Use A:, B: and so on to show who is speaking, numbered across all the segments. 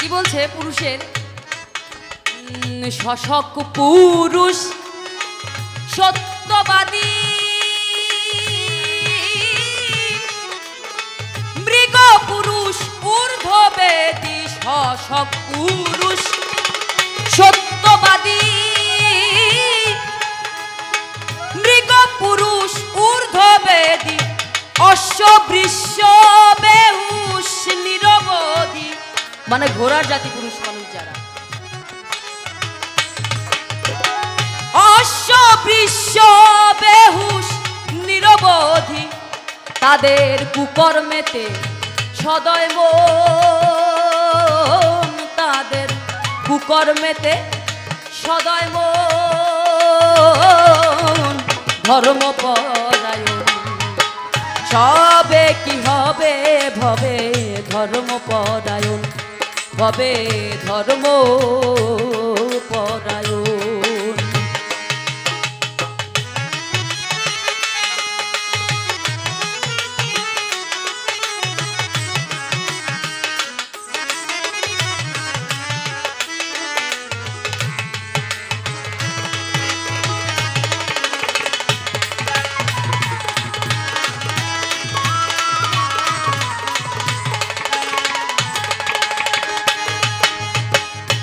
A: কি বলছে পুরুষের? শশক পুরুষ সত্যবাদী। মৃগ পুরুষ ঊর্ধ্ববেদী শশক পুরুষ সত্যবাদী মানে ঘোড়ার জাতি পুরুষ মানুষ যারা। অশ্ব বৃষ বেহুশ নিরবধি তাদের কুকর্মেতে সদয় মন, তাদের কুকর্মেতে সদয় মন, ধর্মপরায়ণ। সবে কি হবে, ভবে ধর্মপরায়ণ। ভবে ধর্ম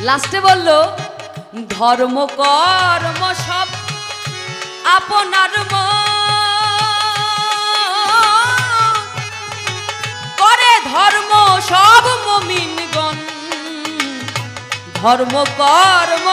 A: লাস্টে বলল ধর্ম কর্ম সব আপনার। করে ধর্ম সব মমিনগণ ধর্ম কর্ম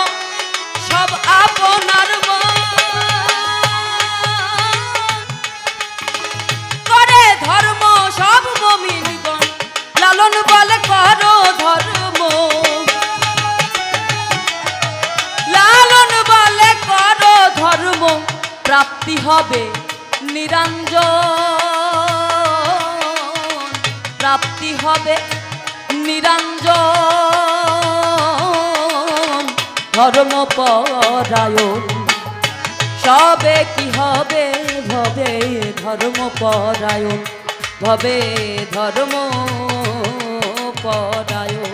A: প্রাপ্তি হবে। নিরঞ্জন। প্রাপ্তি হবে নিরঞ্জন। ধর্ম পরায়ণ সবে কি হবে? ভবে ধর্ম পরায়ণ ভবে ধর্ম পরায়ণ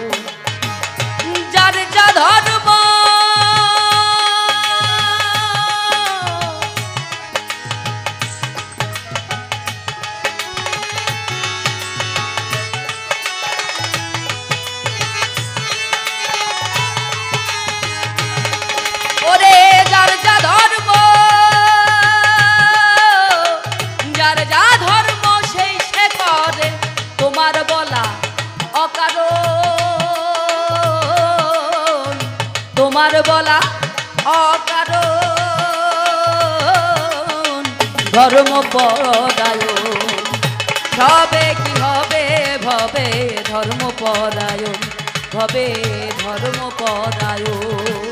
A: বলা অকারণ। ধর্ম পরায়ণ। সবে কি হবে ভবে ধর্ম পরায়ণ। ভবে ধর্ম পরায়ণ।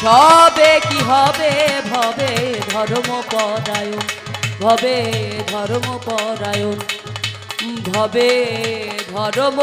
A: সবে কি হবে? ভবে ধর্ম পরায়ণ। ভবে ধর্ম পরায়ণ। ভবে ধর্ম